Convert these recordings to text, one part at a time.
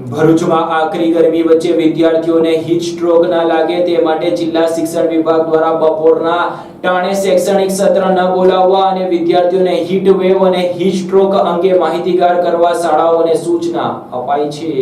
ભરૂચમાં આકરી ગરમી વચ્ચે વિદ્યાર્થીઓને હીટ સ્ટ્રોક ના લાગે તે માટે જિલ્લા શિક્ષણ વિભાગ દ્વારા બપોરના ટાણે શૈક્ષણિક સત્ર ન બોલાવવા અને વિદ્યાર્થીઓને હીટ વેવ અને હીટ સ્ટ્રોક અંગે માહિતીગાર કરવા શાળાઓને સૂચના અપાઈ છે.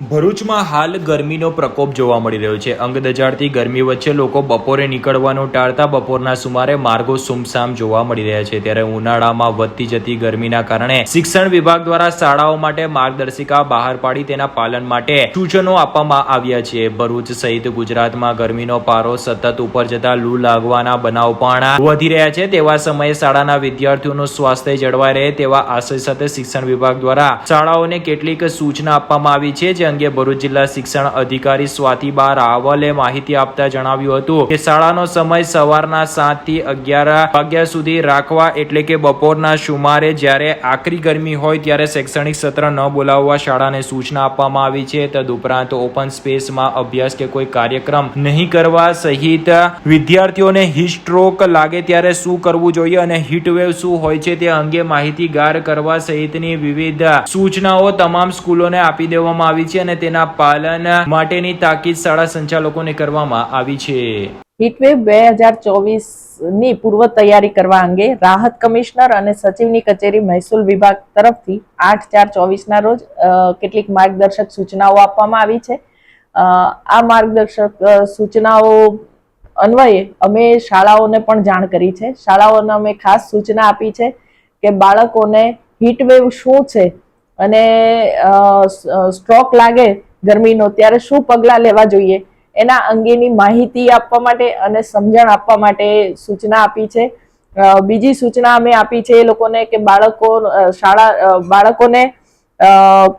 ભરૂચમાં હાલ ગરમીનો પ્રકોપ જોવા મળી રહ્યો છે. અંગદજાળથી ગરમી વચ્ચે લોકો બપોરે નીકળવાનું ટાળતા બપોરના સુમારે માર્ગો સુમસામ જોવા મળી રહ્યા છે. ત્યારે ઉનાળામાં વધતી જતી ગરમીના કારણે શિક્ષણ વિભાગ દ્વારા શાળાઓ માટે માર્ગદર્શિકા બહાર પાડી તેના પાલન માટે સૂચનો આપવામાં આવ્યા છે. ભરૂચ સહિત ગુજરાતમાં ગરમીનો પારો સતત ઉપર જતા લૂ લાગવાના બનાવ પણ વધી રહ્યા છે. તેવા સમયે શાળાના વિદ્યાર્થીઓનું સ્વાસ્થ્ય જળવાઈ રહે તેવા આશય સાથે શિક્ષણ વિભાગ દ્વારા શાળાઓને કેટલીક સૂચના આપવામાં આવી છે. જે અંગે ભરૂચ જિલ્લા શિક્ષણ અધિકારી સ્વાતિબા રાવલે માહિતી આપતા જણાવ્યું હતું કે શાળાનો સમય સવારના સાતથી અગિયાર વાગ્યા સુધી રાખવા એટલે કે બપોરના સુમારે જ્યારે આકરી ગરમી હોય ત્યારે શૈક્ષણિક સત્ર ન બોલાવવા શાળાને સૂચના આપવામાં આવી છે. તદુપરાંત ઓપન સ્પેસમાં અભ્યાસ કે કોઈ કાર્યક્રમ નહીં કરવા સહિત વિદ્યાર્થીઓને હીટ લાગે ત્યારે શું કરવું જોઈએ અને હીટવેવ શું હોય છે તે અંગે માહિતીગાર કરવા સહિતની વિવિધ સૂચનાઓ તમામ સ્કૂલોને આપી દેવામાં આવી છે. અને તેના પાલન માટેની તાકીદ શાળા સંચાલકોને કરવામાં આવી છે. હીટવેવ બે હજાર ચોવીસની પૂર્વ તૈયારી કરવા અંગે રાહત કમિશનર અને સચિવની કચેરી મહેસૂલ વિભાગ તરફથી આઠ ચાર ચોવીસના રોજ કેટલીક માર્ગદર્શક સૂચનાઓ આપવામાં આવી છે. આ માર્ગદર્શક સૂચનાઓ અન્વયે અમે શાળાઓને પણ જાણ કરી છે. શાળાઓને અમે ખાસ સૂચના આપી છે કે બાળકોને હીટવેવ શું છે અને સ્ટ્રોક લાગે ગરમીનો, ત્યારે શું પગલાં લેવા જોઈએ? એના અંગેની માહિતી આપવા માટે અને સમજણ આપવા માટે સૂચના આપી છે. બીજી સૂચના અમે આપી છે એ લોકોને કે બાળકો શાળા બાળકોને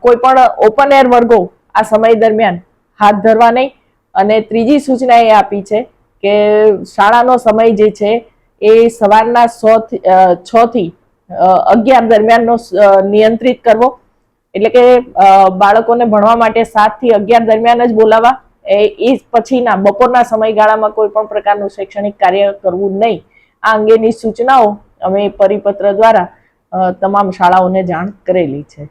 કોઈ પણ ઓપન એર વર્ગો આ સમય દરમિયાન હાથ ધરવા નહીં. અને ત્રીજી સૂચના એ આપી છે કે શાળાનો સમય જે છે એ સવારના સો છ થી અગિયાર દરમિયાનનો નિયંત્રિત કરવો. એટલે કે બાળકોને ભણવા માટે સાતથી અગિયાર દરમિયાન જ બોલાવા એ પછીના બપોરના સમયગાળામાં કોઈ પણ પ્રકારનું શૈક્ષણિક કાર્ય કરવું નહીં. આ અંગેની સૂચનાઓ અમે પરિપત્ર દ્વારા તમામ શાળાઓને જાણ કરેલી છે.